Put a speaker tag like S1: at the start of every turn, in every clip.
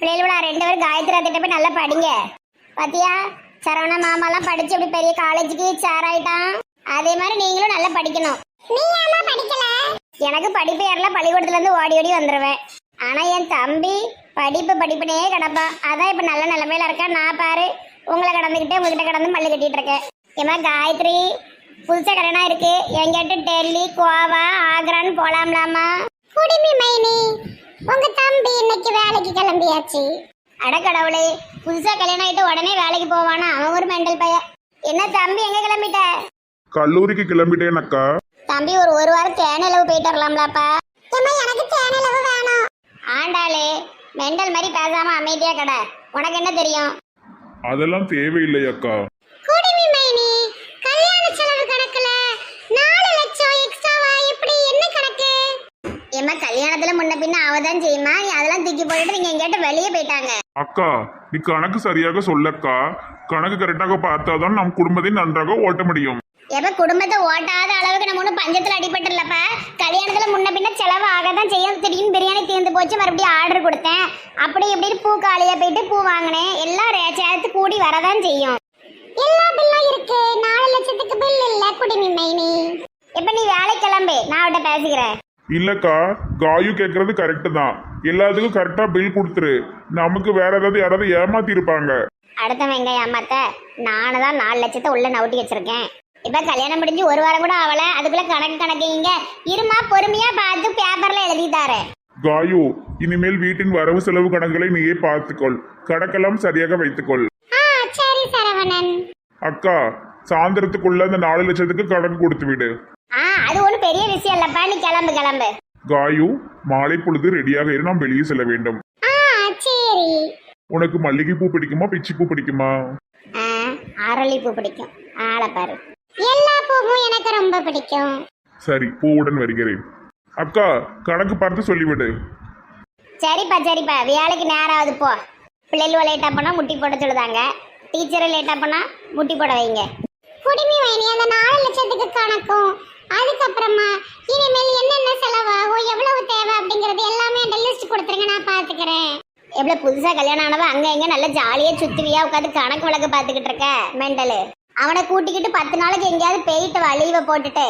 S1: பிள்ளைகளோட ரெண்டு பேரும் காயத்ரி திட்ட போய் நல்லா படிங்க. பாத்தியா? சரவண மாமாலாம் படிச்சு அப்படி பெரிய காலேஜுக்கு சேர் ஆயிட்டான். அதே மாதிரி நீங்களும் நல்லா படிக்கணும். நீ ஏமா படிக்கல? எனக்கு படிப்பு ஏறல பள்ளிக்கூடத்துல இருந்து ஓடி ஓடி வந்துருவேன். ஆனா என் தம்பி படிப்பு படிப்புனே கிடப்பான். அதான் இப்ப நல்ல நிலைமையில இருக்கா நான் பாரு உங்களை கடந்துக்கிட்டே உங்ககிட்ட கடந்து மல்லு கட்டிட்டு இருக்கேன். ஏமா காயத்ரி புதுசா கடனா இருக்கு எங்கிட்ட டெல்லி கோவா ஆக்ரான்னு போலாம்லாமா குடிமி மைனி. உங்க தம்பி இன்னைக்கு வேலைக்கு கிளம்பியாச்சு. அட கடவுளே புதுசா கல்யாணம் ஆயிட்டு உடனே வேலைக்கு போவானா? அவன் ஒரு மெண்டல் பையன். என்ன தம்பி எங்க கிளம்பிட்ட?
S2: கல்லூரிக்கு கிளம்பிட்டேன் அக்கா
S1: தம்பி ஒரு ஒரு வாரம் தேனிலவு போயிட்டு வரலாம்லாப்பா. எனக்கு தேனிலவு வேணும். ஆண்டாளே மெண்டல் மாதிரி பேசாம அமைதியா கடை. உனக்கு என்ன தெரியும்?
S2: அதெல்லாம் தேவையில்லை அக்கா
S1: குடிமி மைனி கல்யாண செலவு கணக்குல நாலு லட்சம் எக்ஸ்ட்ராவா இப்படி என்ன கணக்கு ஏமா பின்ன அவதான் செய்யுமா? நீ அதெல்லாம் தூக்கி போட்டுட்டு நீங்க எங்கிட்ட வெளியே போயிட்டாங்க.
S2: அக்கா நீ கணக்கு சரியாக சொல்லக்கா. கணக்கு கரெக்டாக பார்த்தாதான் நம் குடும்பத்தை நன்றாக ஓட்ட முடியும்.
S1: எப்ப குடும்பத்தை ஓட்டாத அளவுக்கு நம்ம ஒன்றும் பஞ்சத்துல அடிபட்டுலப்ப கல்யாணத்துல முன்ன பின்ன செலவு ஆக தான் செய்யும். திடீர்னு பிரியாணி தீர்ந்து போச்சு மறுபடியும் ஆர்டர் கொடுத்தேன். அப்படி இப்படின்னு பூ காலியா போயிட்டு பூ வாங்கினேன். எல்லாம் ரே- சேர்த்து கூடி வரதான் செய்யும். எல்லா பில்லும் இருக்கு. நாலு லட்சத்துக்கு பில் இல்ல குடிமி மைனி இப்ப நீ வேலைக்கு கிளம்பு. நான் அவட்ட பேசிக்கிறேன்.
S2: இல்லக்கா காயு கேட்கறது கரெக்டு தான். எல்லாத்துக்கும் கரெக்டா பில் கொடுத்துரு. நமக்கு வேற ஏதாவது யாராவது ஏமாத்தி இருப்பாங்க
S1: அடுத்த வெங்காயம் அம்மாத்த நானு தான் நாலு லட்சத்தை உள்ள நவுட்டி வச்சிருக்கேன். இப்ப கல்யாணம் முடிஞ்சு ஒரு வாரம் கூட ஆகல அதுக்குள்ள கணக்கு கணக்குங்க. இருமா பொறுமையா பார்த்து பேப்பர்ல எழுதி தரேன்
S2: காயு இனிமேல் வீட்டின் வரவு செலவு கணக்குகளை நீயே பார்த்துக்கொள். கணக்கெல்லாம் சரியாக வைத்துக்கொள்.
S1: ஆ சரி சரவணன்.
S2: அக்கா சாயந்தரத்துக்குள்ள அந்த நாலு லட்சத்துக்கு கணக்கு கொடுத்து விடு.
S1: ஆ அது பெரிய விஷயம் இல்லப்பா. நீ கிளம்பு கிளம்பு.
S2: காயு மாலை பொழுது ரெடியாக இரு. நாம் வெளியே செல்ல வேண்டும்.
S1: ஆ சரி.
S2: உனக்கு மல்லிகை பூ பிடிக்குமா பிச்சி பூ பிடிக்குமா?
S1: ஆ அரளிப்பூ பிடிக்கும். ஆளை பாரு. எல்லா பூவும் எனக்கு ரொம்ப பிடிக்கும்.
S2: சரி பூவுடன் வருகிறேன். அக்கா கணக்கு பார்த்து சொல்லிவிடு.
S1: சரிப்பா சரிப்பா. வேலைக்கு நேரம் ஆகுது போ. பிள்ளைகள் லேட்டாக போனால் முட்டி போட சொல்லுதாங்க. டீச்சரை லேட்டாக போனால் முட்டி போட வைங்க. குடிமி வைனி அந்த நாலு லட்சத்துக்கு கணக்கும். அதுக்கப்புறமா இனிமேல் என்னென்ன செலவாகும் எவ்வளவு தேவை அப்படிங்கறது எல்லாமே அந்த லிஸ்ட் கொடுத்துருங்க நான் பார்த்துக்கிறேன். எவ்வளோ புதுசாக கல்யாணம் ஆனவ அங்கே இங்கே நல்லா ஜாலியாக சுத்துவியா உட்காந்து கணக்கு வழக்கு பார்த்துக்கிட்டு இருக்க மெண்டலு. அவனை கூட்டிக்கிட்டு பத்து நாளைக்கு எங்கேயாவது போயிட்டு வா லீவை போட்டுட்டு.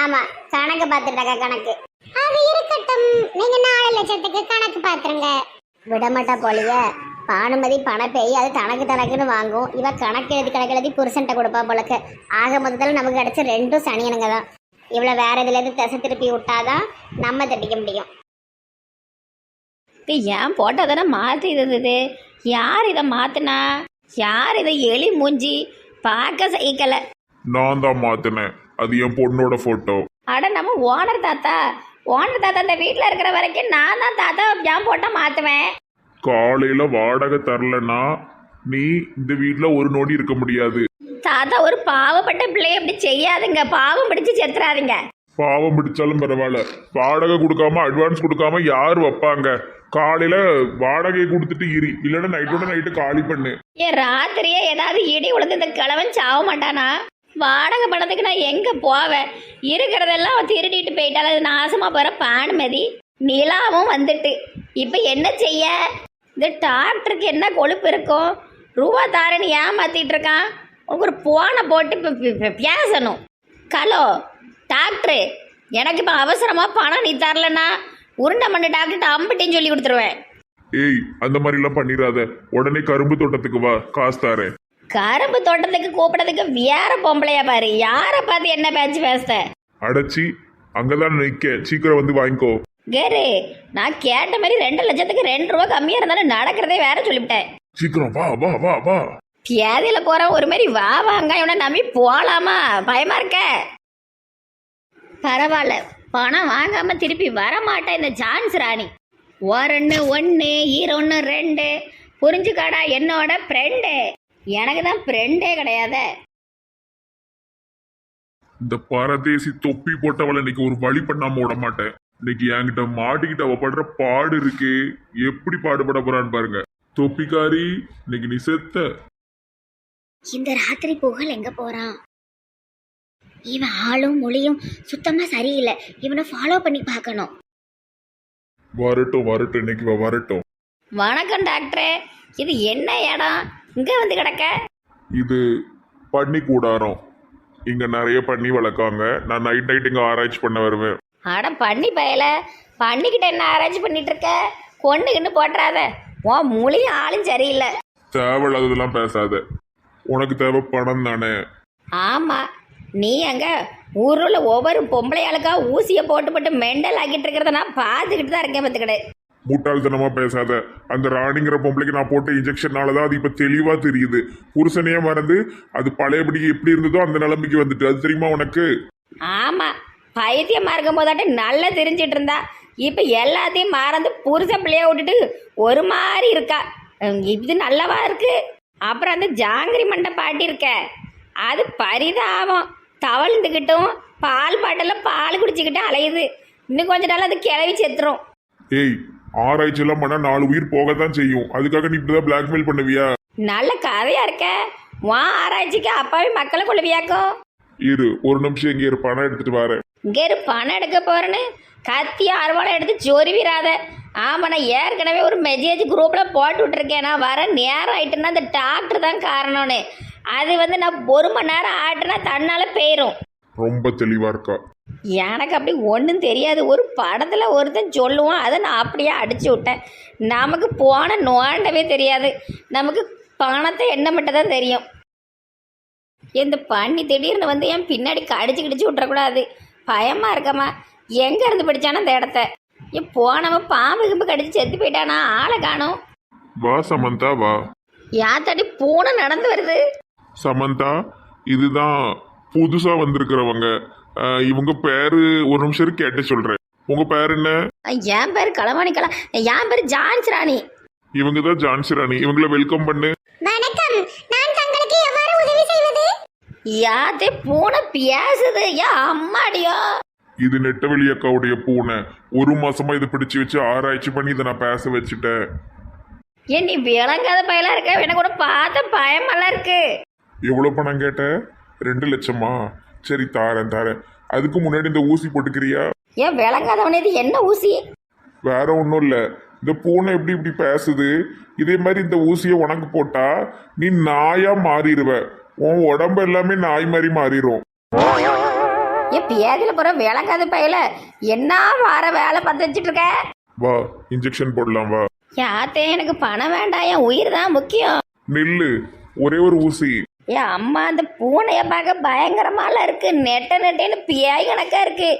S1: ஆமா கணக்கு பார்த்துட்டாங்க கணக்கு. அது இருக்கட்டும். நீங்க நாலு லட்சத்துக்கு கணக்கு பாத்துருங்க விடமாட்டா போலிய. பானுமதி பண பேய் அது தனக்கு தனக்குன்னு வாங்கும். இவ கணக்கு எழுதி கணக்கு எழுதி புருஷன்ட்ட கொடுப்பா போலக்கு. ஆக மொத்தத்தில் நமக்கு கிடைச்ச ரெண்டும் சனியனுங்க தான் இவ்வளோ வேற இதுல இருந்து திசை திருப்பி விட்டாதான் நம்ம தட்டிக்க முடியும்.
S3: இது ஏன் போட்டால் தானே மாற்றி இருந்தது. யார் இதை மாற்றினா யார் இதை எலி மூஞ்சி? பார்க்க சகிக்கலை.
S2: நான் தான் மாத்தினேன். அது என் பொண்ணோட போட்டோ
S3: அட நம்ம ஓனர் தாத்தா. ஓனர் தாத்தா இந்த வீட்டில் இருக்கிற வரைக்கும் நான் தான் தாத்தா ஏன் போட்டால் மாற்றுவேன்
S2: காலையில வாடகை தரலன்னா நீ இந்த வீட்ல ஒரு நொடி இருக்க முடியாது.
S3: தாத்தா ஒரு பாவப்பட்ட பிள்ளைய அப்படி செய்யாதுங்க. பாவம் பிடிச்சு செத்துறாதீங்க.
S2: பாவம் பிடிச்சாலும் பரவாயில்ல. வாடகை கொடுக்காம அட்வான்ஸ் கொடுக்காம யார் வைப்பாங்க? காலையில வாடகையை கொடுத்துட்டு இரு. இல்லைன்னா நைட்டோட நைட்டு காலி பண்ணு.
S3: ஏன் ராத்திரியே ஏதாவது இடி உழுந்து இந்த கிழவன் சாவ மாட்டானா? வாடகை பணத்துக்கு நான் எங்கே போவேன்? இருக்கிறதெல்லாம் அவன் திருடிட்டு போயிட்டால் அது நாசமாக போகிற பானுமதி நிலாவும் வந்துட்டு. இப்போ என்ன செய்ய? இந்த டாக்டருக்கு என்ன கொழுப்பு இருக்கும்? ரூபா தாரன்னு ஏமாத்திட்டு இருக்கான். ஒரு போனை போட்டு இப்ப பேசணும். ஹலோ டாக்டரு எனக்கு இப்போ அவசரமாக பணம் நீ தரலன்னா உருண்டை மண்ணு டாக்டர்கிட்ட அம்பிட்டின்னு சொல்லி கொடுத்துருவேன்.
S2: ஏய் அந்த மாதிரி எல்லாம் பண்ணிடாத உடனே கரும்பு தோட்டத்துக்கு வா காசு தாரேன்.
S3: கரும்பு தோட்டத்துக்கு கூப்பிடறதுக்கு வேற பொம்பளையா பாரு. யாரை பார்த்து என்ன பேச்சு பேசுத?
S2: அடைச்சி அங்கதான் நிக்க சீக்கிரம் வந்து வாங்கிக்கோ.
S3: கேரு நான் கேட்ட மாதிரி ரெண்டு லட்சத்துக்கு ரெண்டு ரூபா கம்மியா இருந்தாலும் நடக்கிறதே வேற சொல்லிவிட்டேன்.
S2: சீக்கிரம் வா வா வா வா.
S3: கேதியில் போகிறவன் ஒரு மாதிரி வா வாங்க. இவனை நம்பி போகலாமா பயமா இருக்க. பரவாயில்ல. பணம் வாங்காம திருப்பி வர மாட்டேன் இந்த ஜான்ஸ் ராணி. ஒரொன்று ஒன்று ஈரொன்று ரெண்டு. புரிஞ்சுக்காடா என்னோட ஃப்ரெண்டு எனக்கு தான் ஃப்ரெண்டே கிடையாத.
S2: இந்த பரதேசி தொப்பி போட்டவளை இன்னைக்கு ஒரு வழி பண்ணாம விட மாட்டேன். இன்னைக்கு என்கிட்ட மாட்டிக்கிட்ட அவ படுற பாடு இருக்கே. எப்படி பாடுபட போறான்னு பாருங்க. தொப்பிக்காரி இன்னைக்கு நீ செத்த.
S1: இந்த ராத்திரி புகழ் எங்க போறான்? இவன் ஆளும் மொழியும் சுத்தமா சரியில்லை. இவனை ஃபாலோ பண்ணி பார்க்கணும்.
S2: வரட்டும் வரட்டும் இன்னைக்கு இவ வரட்டும்.
S3: வணக்கம் டாக்டரே. இது என்ன இடம்? இங்கே வந்து கிடக்க.
S2: இது பன்னி கூடாரம். இங்க நிறைய பன்னி வளர்க்காங்க. நான் நைட் நைட் இங்க ஆராய்ச்சி பண்ண வருவேன்.
S3: அட பண்ணி பயல. பண்ணிக்கிட்ட என்ன ஆராய்ச்சி பண்ணிட்டு இருக்க? கொண்டுக்கின்னு போட்டுறாத. உன் மூளையும் ஆளும் சரியில்லை.
S2: தேவையில்லாததெல்லாம் பேசாத. உனக்கு தேவை பணம் தானே?
S3: ஆமாம் நீ அங்கே ஊரில் ஒவ்வொரு பொம்பளையாளுக்கா ஊசியை போட்டு போட்டு மெண்டல் ஆக்கிட்டு இருக்கிறத நான் பார்த்துக்கிட்டு தான் இருக்கேன் பார்த்துக்கிடு.
S2: முட்டாள்தனமா பேசாத. அந்த ராணிங்கிற பொம்பளைக்கு நான் போட்ட இன்ஜெக்ஷனால தான் அது இப்ப தெளிவா தெரியுது. புருஷனையே மறந்து அது பழையபடி எப்படி இருந்ததோ அந்த நிலைமைக்கு வந்துட்டு. அது தெரியுமா உனக்கு?
S3: ஆமாம் பைத்தியமாக இருக்கும் போதாட்டி நல்லா தெரிஞ்சிட்டு இருந்தா. இப்போ எல்லாத்தையும் மறந்து புருஷ பிள்ளைய விட்டுட்டு ஒரு மாதிரி இருக்கா. இது நல்லவா இருக்கு? அப்புறம் அந்த ஜாங்கிரி மண்டை பாட்டி இருக்க அது பரிதாபம். தவழ்ந்துக்கிட்டும் பால் பாட்டில் பால் குடிச்சுக்கிட்டு அலையுது. இன்னும் கொஞ்ச நாள் அது கிளவி செத்துரும்.
S2: ஏய் ஆராய்ச்சி எல்லாம் பண்ணா நாலு உயிர் போகத்தான் செய்யும். அதுக்காக நீ இப்படிதான் பிளாக்மெயில் பண்ணுவியா?
S3: நல்ல கதையா இருக்க. வா ஆராய்ச்சிக்கு அப்பாவே மக்களை கொள்வியாக்கும்
S2: இரு ஒரு நிமிஷம் இங்கே இரு பணம் எடுத்துட்டு வரேன்.
S3: இங்கே இரு பணம் எடுக்க போறேன்னு. கத்தி அருவாளை எடுத்து சொருவிராத ஆமாம் நான் ஏற்கனவே ஒரு மெசேஜ் குரூப்பில் போட்டு விட்டுருக்கேன். நான் வர நேரம் ஆயிட்டுன்னா அந்த டாக்டர் தான் காரணம்னு. அது வந்து நான் ஒரு மணி நேரம் ஆட்டுனா தன்னால் போயிடும்
S2: ரொம்ப தெளிவா இருக்கா?
S3: எனக்கு அப்படி ஒன்றும் தெரியாது. ஒரு படத்தில் ஒருத்தன் சொல்லுவான். அதை நான் அப்படியே அடிச்சு விட்டேன். நமக்கு போன நோண்டவே தெரியாது. நமக்கு பணத்தை என்ன மட்டும் தான் தெரியும். இந்த பண்ணி திடீர்னு வந்து என் பின்னாடி கடிச்சு கிடிச்சு விட்றக்கூடாது பயமாக இருக்கம்மா. எங்கே இருந்து பிடிச்சானோ அந்த இடத்த. என் போனவன் பாம்பு கிம்பு கடிச்சு செத்து போயிட்டானா? ஆளை காணும்.
S2: வா சமந்தா வா.
S3: யாத்தாடி பூனை நடந்து வருது?
S2: சமந்தா இதுதான் புதுசா வந்திருக்கிறவங்க. அஹ், இவங்க பேரு ஒரு நிமிஷம் இரு, கேட்டு சொல்றேன். உங்க பேர் என்ன?
S3: என் பேர் களவாணி கள என் பேர் ஜான்ஸ் ராணி.
S2: இவங்க தான் ஜான்சி ராணி. இவங்கள வெல்கம் பண்ணு
S1: வணக்கம் நான் தங்களுக்கு எவ்வாறு உதவி செய்வது
S3: யாத்தே பூனை பேசுது? ஏன் அம்மாடியோ.
S2: இது நெட்டவெளி அக்காவுடைய பூனை. ஒரு மாசமா இதை பிடிச்சு வச்சு ஆராய்ச்சி பண்ணி இதை நான் பேச வச்சுட்டேன்.
S3: ஏன் நீ விளங்காத பயலா இருக்க? எனக்கு கூட பார்த்த பயமெல்லாம் இருக்கு.
S2: எவ்வளவு பணம் கேட்ட? ரெண்டு லட்சமா? சரி தாரேன் தாரேன். அதுக்கு முன்னாடி இந்த ஊசி போட்டுக்கிறியா?
S3: ஏன் விளங்காதவனே இது என்ன ஊசி?
S2: வேற ஒன்றும் இல்லை. இந்த பூனை எப்படி இப்படி பேசுது? இதே மாதிரி இந்த ஊசியை உனக்கு போட்டா நீ நாயா மாறிடுவ. உன் உடம்பு எல்லாமே நாய் மாதிரி மாறிடும்
S3: ஏன் பேதில போற விளங்காத பயல என்ன வார வேலை பார்த்து வச்சுட்டு இருக்க
S2: வா இன்ஜெக்ஷன் போடலாம் வா.
S3: யாத்தே எனக்கு பணம் வேண்டாம் என் உயிர் தான் முக்கியம்.
S2: நில்லு ஒரே ஒரு ஊசி.
S3: ஏன் அம்மா அந்த பூனைய பார்க்க பயங்கரமாலாம் இருக்கு. நெட்ட நெட்டேன்னு பியாய் கணக்கா இருக்கு.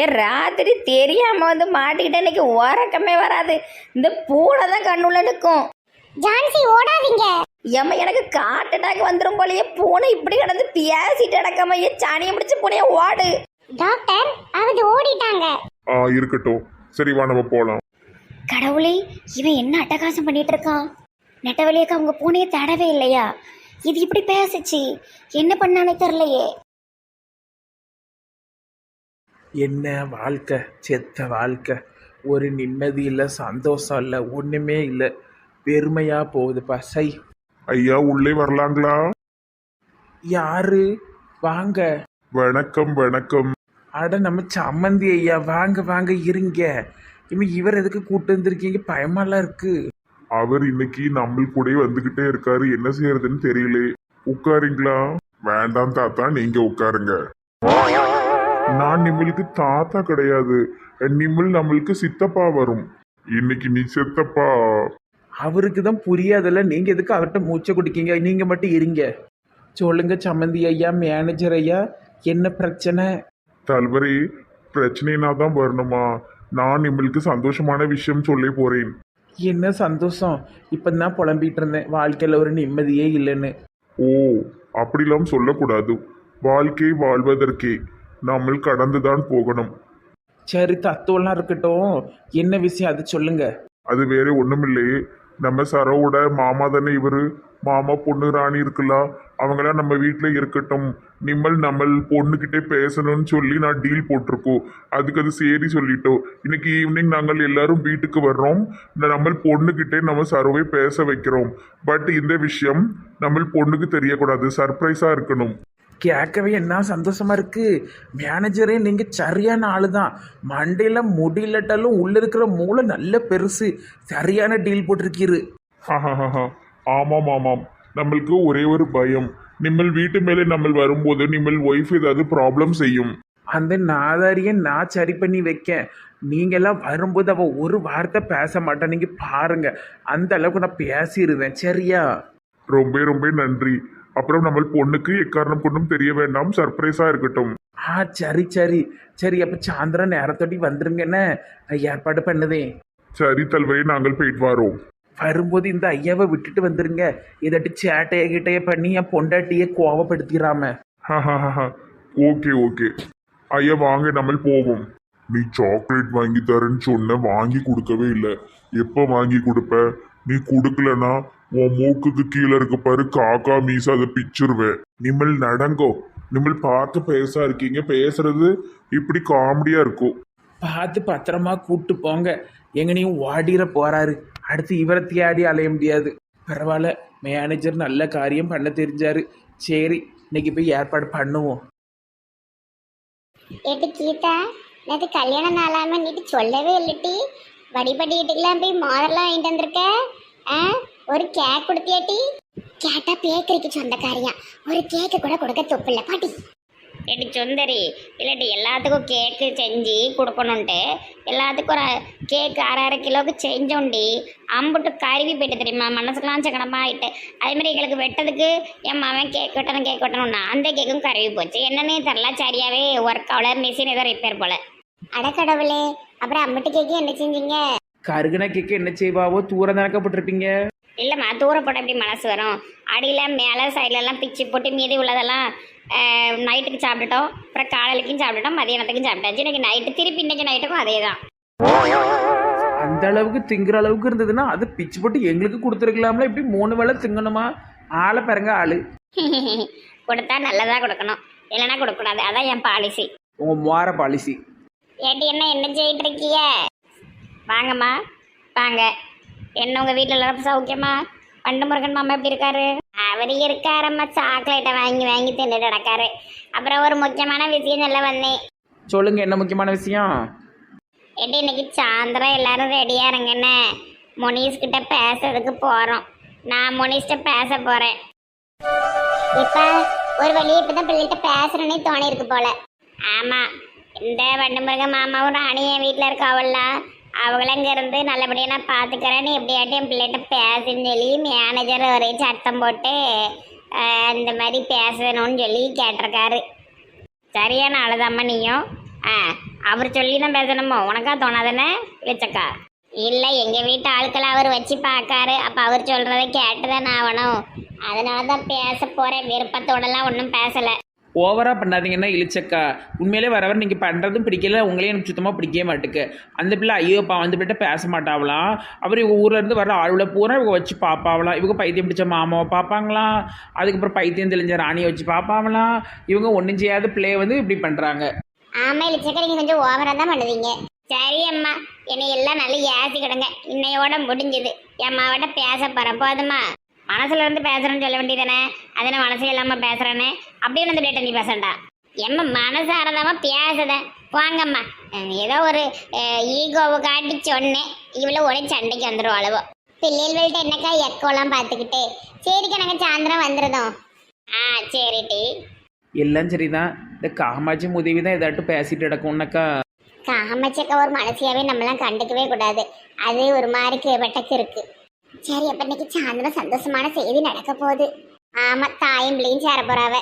S3: ஏன் ராத்திரி தெரியாம வந்து மாட்டிக்கிட்டே இன்னைக்கு உறக்கமே வராது. இந்த பூனை தான் கண்ணுள்ள நிற்கும்
S1: ஜான்சி ஓடாதீங்க.
S3: ஏம்மா எனக்கு காட்டுட்டாக்கு வந்துடும் போலயே பூனை இப்படி கிடந்து பியாசிட்டு அடக்காம ஏன் சனியை பிடிச்ச பூனைய ஓடு.
S1: டாக்டர் அவங்க ஓடிட்டாங்க.
S2: ஆ இருக்கட்டும். சரி வா நம்ம போகலாம்
S1: கடவுளே இவன் என்ன அட்டகாசம் பண்ணிட்டு இருக்கான்? நெட்டவழியக்க அவங்க பூனையை தடவே இல்லையா? இது இப்படி பேசுச்சு. என்ன பண்ணானே தெரியலையே.
S4: என்ன வாழ்க்கை? செத்த வாழ்க்கை. ஒரு நிம்மதி இல்லை சந்தோஷம் இல்லை ஒன்றுமே இல்லை. பெருமையாக போகுதுப்பா சை
S2: ஐயா உள்ளே வரலாங்களா?
S4: யாரு? வாங்க.
S2: வணக்கம் வணக்கம்.
S4: அட நம்ம சம்மந்தி ஐயா வாங்க வாங்க இருங்க. இவன் இவர் எதுக்கு கூட்டு வந்திருக்கீங்க? பயமாலாம் இருக்கு.
S2: அவர் இன்னைக்கு நம்ம கூட வந்துகிட்டே இருக்காரு. என்ன செய்யறதுன்னு தெரியல. உட்காருங்களா? வேண்டாம் தாத்தா நீங்க உட்காருங்க. நான் நிம்மளுக்கு தாத்தா கிடையாது. நிம்மல் நம்மளுக்கு சித்தப்பா வரும். இன்னைக்கு நீ சித்தப்பா?
S4: அவருக்கு தான் புரியாதல்ல. நீங்கள் எதுக்கு அவர்கிட்ட மூச்சை குடிக்கீங்க? நீங்கள் மட்டும் இருங்க. சொல்லுங்க சம்மந்தி ஐயா மேனேஜர் ஐயா என்ன பிரச்சனை?
S2: தல்வரே பிரச்சனைனா தான் வரணுமா? நான் நிம்மளுக்கு சந்தோஷமான விஷயம் சொல்ல போறேன்.
S4: என்ன சந்தோஷம்? இப்போ தான் புலம்பிட்டு இருந்தேன். வாழ்க்கையில் ஒரு நிம்மதியே இல்லைன்னு.
S2: ஓ அப்படிலாம் சொல்லக்கூடாது. வாழ்க்கை வாழ்வதற்கே நம்ம கடந்துதான் போகணும்.
S4: சரி தத்துவம்லாம் இருக்கட்டும். என்ன விஷயம்? அது சொல்லுங்க.
S2: அது வேற ஒண்ணுமில்லையே நம்ம சரவோட மாமா தானே இவரு? மாமா பொண்ணு ராணி இருக்கலாம் அவங்களாம் நம்ம வீட்டில் இருக்கட்டும். நிம்மல் நம்ம பொண்ணுக்கிட்டே பேசணும்னு சொல்லி நான் டீல் போட்டிருக்கோம் அதுக்கு அது சரி சொல்லிட்டோம் இன்னைக்கு ஈவினிங் நாங்கள் எல்லாரும் வீட்டுக்கு வர்றோம். இந்த நம்ம பொண்ணுக்கிட்டே நம்ம சரோவை பேச வைக்கிறோம். பட் இந்த விஷயம் நம்ம பொண்ணுக்கு தெரியக்கூடாது. சர்ப்ரைஸாக இருக்கணும்.
S4: கேட்கவே என்ன சந்தோஷமா இருக்கு? மேனேஜரே நீங்க சரியான ஆளு தான் மண்டையில முடியலட்டாலும் உள்ள இருக்கிற மூளை நல்ல பெருசு. சரியான டீல் போட்டிருக்கீரு.
S2: ஆமாம் ஆமாம் நம்மளுக்கு ஒரே ஒரு பயம். நிம்மல் வீட்டு மேலே நம்ம வரும்போது நிம்மல் ஒய்ஃப் ஏதாவது ப்ராப்ளம் செய்யும்.
S4: அந்த நாதாரியை நான் சரி பண்ணி வைக்க நீங்கெல்லாம் வரும்போது அவ ஒரு வார்த்தை பேச மாட்டேன் நீங்க பாருங்க. அந்த அளவுக்கு நான் பேசிடுவேன் சரியா?
S2: ரொம்ப ரொம்ப நன்றி. அப்புறம் நம்ம பொண்ணுக்கு எக்காரணம் கொண்டும் தெரிய வேண்டாம். சர்ப்ரைஸா இருக்கட்டும்.
S4: ஆ சரி சரி. சரி அப்போ சாயந்தரம் நேரத்தோடி வந்துருங்கன்னு ஏற்பாடு பண்ணுதேன்
S2: சரி தலைவரே நாங்கள் போயிட்டு வரோம்.
S4: வரும்போது இந்த ஐயாவை விட்டுட்டு வந்துருங்க. இதாட்டி சேட்டைய கிட்டைய பண்ணி என் பொண்டாட்டியை கோவப்படுத்திடாம.
S2: Okay okay. ஐயா வாங்க நம்ம போவோம். நீ சாக்லேட் வாங்கி தரேன்னு சொன்ன வாங்கி கொடுக்கவே இல்லை. எப்போ வாங்கி கொடுப்ப? நீ கொடுக்கலனா உன் மூக்குக்கு கீழே இருக்க பாரு காக்கா மீச அதை பிச்சிருவேன். நிம்மல் நடங்கோ. நிம்மல் பார்த்து பேசா இருக்கீங்க. பேசுறது இப்படி காமெடியா இருக்கும்.
S4: பார்த்து பத்திரமா கூட்டு போங்க. எங்கனையும் ஓடிற போறாரு. அடுத்து இவரை தேடி அலைய முடியாது. பரவாயில்ல மேனேஜர் நல்ல காரியம் பண்ண தெரிஞ்சாரு. சரி இன்னைக்கு போய் ஏற்பாடு பண்ணுவோம்.
S1: ஏட்டி கீதா நேற்று கல்யாண நாளாம நீட்டு சொல்லவே இல்லட்டி வடிபடிக்கிட்டுக்கெல்லாம் போய் மாடெல்லாம் வாங்கிட்டு வந்திருக்க? ஆ? ஒரு கேக் கொடுத்தியாட்டி கேட்டா பேக்கரிக்கு சொந்தக்காரியா. ஒரு கேக்கு கூட கொடுக்க தொப்பில்ல. பாட்டி. ஏட்டி சுந்தரி இல்லாட்டி எல்லாத்துக்கும் கேக்கு செஞ்சு கொடுக்கணுன்ட்டு எல்லாத்துக்கும் ஒரு கேக்கு அரை அரை கிலோவுக்கு செஞ்சோண்டி. அம்புட்டு கருவி போயிட்டு தெரியுமா? மனசுக்கெல்லாம் சக்கனமாக ஆயிட்டு அதே மாதிரி எங்களுக்கு வெட்டதுக்கு என் மவன் கேக் வெட்டணும் கேக் வெட்டணும்னா அந்த கேக்கும் கருவி போச்சு. என்னன்னே தெரில சரியாவே ஒர்க் ஆகல மிஷின் ஏதோ ரிப்பேர் போல. அடக்கடவுளே அப்புறம் அம்பட்டு கேக்கு என்ன செஞ்சீங்க?
S4: கருகுன கேட்க என்ன செய்வாவோ? தூரம் தானக்கப்பட்டிருப்பீங்க
S1: இல்லைம்மா தூர போட எப்படி மனசு வரும்? அடியில் மேலே சைட்லலாம் பிச்சு போட்டு மீதி உள்ளதெல்லாம் நைட்டுக்கு சாப்பிட்டுட்டோம். அப்புறம் காலையிலைக்கும் சாப்பிட்டுட்டோம் மதியானத்துக்கும் சாப்பிட்டாச்சு இன்னைக்கு நைட்டு திருப்பி இன்னைக்கு நைட்டுக்கும் அதே தான்
S4: அந்த அளவுக்கு திங்குற அளவுக்கு இருந்ததுன்னா அது பிச்சு போட்டு எங்களுக்கு கொடுத்துருக்கலாம்ல. இப்படி மூணு வேளை திங்கணுமா? ஆளை பாருங்க ஆளு.
S1: கொடுத்தா நல்லதாக கொடுக்கணும். இல்லைன்னா கொடுக்கக்கூடாது. அதான் என் பாலிசி
S4: உங்க மோர பாலிசி
S1: ஏட்டி என்ன என்ன செய்யிட்டு இருக்கீங்க வாங்கம்மா. வாங்க. என்ன உங்கள் வீட்டில் எல்லாரும் சௌக்கியமா? பண்டு முருகன் மாமா எப்படி இருக்காரு? அவர் இருக்காரம்மா. சாக்லேட்டை வாங்கி வாங்கி தின்னுட்டு நடக்காரு. அப்புறம் ஒரு முக்கியமான விஷயம் சொல்ல வந்தேன்.
S4: சொல்லுங்க என்ன முக்கியமான விஷயம்?
S1: ஏட்டி இன்னைக்கு சாயந்தரம் எல்லாரும் ரெடியாக இருங்கண்ணே முனீஸ் கிட்ட பேசுறதுக்கு போகிறோம் நான் முனீஸ்கிட்ட பேச போகிறேன் இப்போ ஒரு வழியை இப்போ தான் பிள்ளைகிட்ட பேசுகிறேன்னே தோணி இருக்கு போல. ஆமாம் இந்த வண்டுமுருக மாமாவும் ராணியும் என் வீட்டில் இருக்காவல்ல அவங்கள இருந்து நல்லபடியாக நான் பார்த்துக்கிறேன்னு நீ என் பிள்ளைகிட்ட பேசுன்னு சொல்லி மேனேஜர் ஒரே சத்தம் போட்டு இந்த மாதிரி பேசணும்னு சொல்லி கேட்டிருக்காரு. சரியான ஆளுதாம்மா நீயும். ஆ அவர் சொல்லி தான் பேசணுமோ? உனக்கா தோணாதானே? வச்சக்கா இல்லை எங்கள் வீட்டு ஆட்களை அவர் வச்சு பார்க்காரு அப்போ அவர் சொல்கிறத கேட்டு தான் ஆகணும். அதனால தான் பேச போகிறேன் விருப்பத்தோடலாம் ஒன்றும் பேசலை.
S4: ஓவராக பண்ணாதீங்கன்னா இழிச்சக்கா. உண்மையிலே வரவர் நீங்கள் பண்ணுறதும் பிடிக்கல உங்களையும் எனக்கு சுத்தமாக பிடிக்கவே மாட்டுக்கு. அந்த பிள்ளை ஐயோப்பா வந்து பிள்ளை பேச மாட்டாவலாம் அவர் இவங்க ஊர்லேருந்து வர ஆளுவில் பூரா இவங்க வச்சு பாப்பாவலாம் இவங்க பைத்தியம் பிடிச்ச மாமாவை பார்ப்பாங்களாம் அதுக்கப்புறம் பைத்தியம் தெளிஞ்ச ராணியை வச்சு பாப்பாவலாம் இவங்க ஒன்றும் செய்யாத பிள்ளைய வந்து இப்படி பண்ணுறாங்க
S1: ஆமாம் இழிச்சக்கா நீங்கள் கொஞ்சம் ஓவராக தான் பண்ணுவீங்க. சரி அம்மா. என்னை எல்லாம் நல்லா ஏசி கிடங்க. இன்னையோட முடிஞ்சது. அம்மாவோட பேச போகிறேன் போதுமா மனசுல இருந்து பேசுறேன்னு சொல்ல வேண்டியதானே அதை நான் மனசே இல்லாமல் பேசுறேன்னு? அப்படியே வந்து டேட்டா நீ பேசண்டா எம்மா மனசாரதாம பேசுதேன் போங்கம்மா. அஹ் ஏதோ ஒரு ஈகோவை காட்டி சொன்னேன். இவ்வளோ ஒரே சண்டைக்கு வந்துடும் அளவோ. பிள்ளைகள்கிட்ட என்னக்கா எக்கோலாம் பார்த்துக்கிட்டு? சரிக்கா நாங்கள் சாயந்தரம் வந்துருதோம். ஆ சரி டி.
S4: எல்லாம் சரிதான் இந்த காமாட்சி உதவி தான் ஏதாட்டும் பேசிட்டு கிடக்கும்னாக்கா.
S1: காமச்சக்க ஒரு மனசியாவே நம்மளாம் கண்டுக்கவே கூடாது. அது ஒரு மாதிரி வெட்டக்கு இருக்கு. சரி அப்ப இன்னைக்கு சாயந்தரம் சந்தோஷமான செய்தி நடக்க போகுது. ஆமா தாயும் பிள்ளையும் சேர போறாவ.